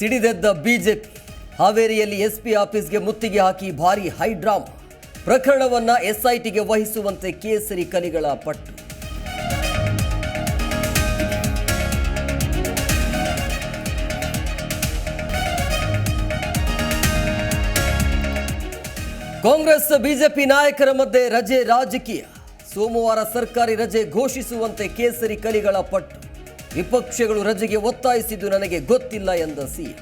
ಸಿಡಿದೆದ್ದ BJP. ಹಾವೇರಿಯಲ್ಲಿ SP ಆಫೀಸ್ಗೆ ಮುತ್ತಿಗೆ ಹಾಕಿ ಭಾರಿ ಹೈಡ್ರಾಮ್ ಪ್ರಕರಣವನ್ನ ಎಸ್ಐಟಿಗೆ ವಹಿಸುವಂತೆ ಕೇಸರಿ ಕಲಿಗಳ ಪಟ್ಟು. ಕಾಂಗ್ರೆಸ್ ಬಿಜೆಪಿ ನಾಯಕರ ಮಧ್ಯೆ ರಜೆ ರಾಜಕೀಯ. ಸೋಮವಾರ ಸರ್ಕಾರಿ ರಜೆ ಘೋಷಿಸುವಂತೆ ಕೇಸರಿ ಕಲಿಗಳ ಪಟ್ಟು. ವಿಪಕ್ಷಗಳು ರಜೆಗೆ ಒತ್ತಾಯಿಸಿದ್ದು ನನಗೆ ಗೊತ್ತಿಲ್ಲ ಎಂದ ಸಿಎಂ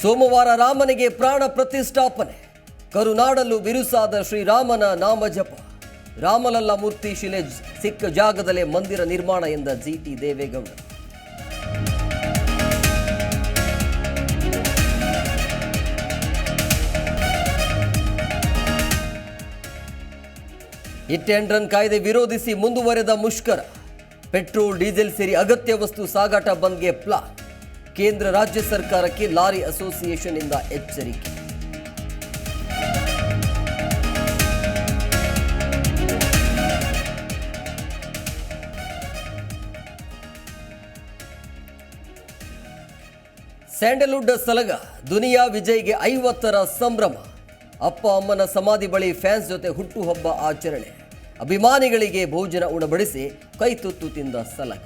ಸೋಮವಾರ ರಾಮನಿಗೆ ಪ್ರಾಣ ಪ್ರತಿಷ್ಠಾಪನೆ. ಕರುನಾಡಲು ಬಿರುಸಾದ ಶ್ರೀರಾಮನ ನಾಮಜಪ ರಾಮಲಲ್ಲ ಮೂರ್ತಿ ಶಿಲೆ ಸಿಕ್ಕ ಜಾಗದಲ್ಲೇ ಮಂದಿರ ನಿರ್ಮಾಣ ಎಂದ G T Devegowda. Hit and run ಕಾಯ್ದೆ ವಿರೋಧಿಸಿ ಮುಂದುವರೆದ ಮುಷ್ಕರ. ಪೆಟ್ರೋಲ್, ಡೀಸೆಲ್ ಸೇರಿ ಅಗತ್ಯ ವಸ್ತು ಸಾಗಾಟ ಬಂದ್ಗೆ ಪ್ಲಾ. ಕೇಂದ್ರ ರಾಜ್ಯ ಸರ್ಕಾರಕ್ಕೆ ಲಾರಿ ಅಸೋಸಿಯೇಷನ್ ಇಂದ ಎಚ್ಚರಿಕೆ. ಸ್ಯಾಂಡಲ್ವುಡ್ ಸಲಗ ದುನಿಯಾ ವಿಜಯ್ಗೆ ಐವತ್ತರ ಸಂಭ್ರಮ. ಅಪ್ಪ ಅಮ್ಮನ ಸಮಾಧಿ ಬಳಿ ಫ್ಯಾನ್ಸ್ ಜೊತೆ ಹುಟ್ಟುಹಬ್ಬ ಆಚರಣೆ. ಅಭಿಮಾನಿಗಳಿಗೆ ಭೋಜನ ಉಣಬಡಿಸಿ ಕೈತುತ್ತು ತಿಂದ ಸಲಗ.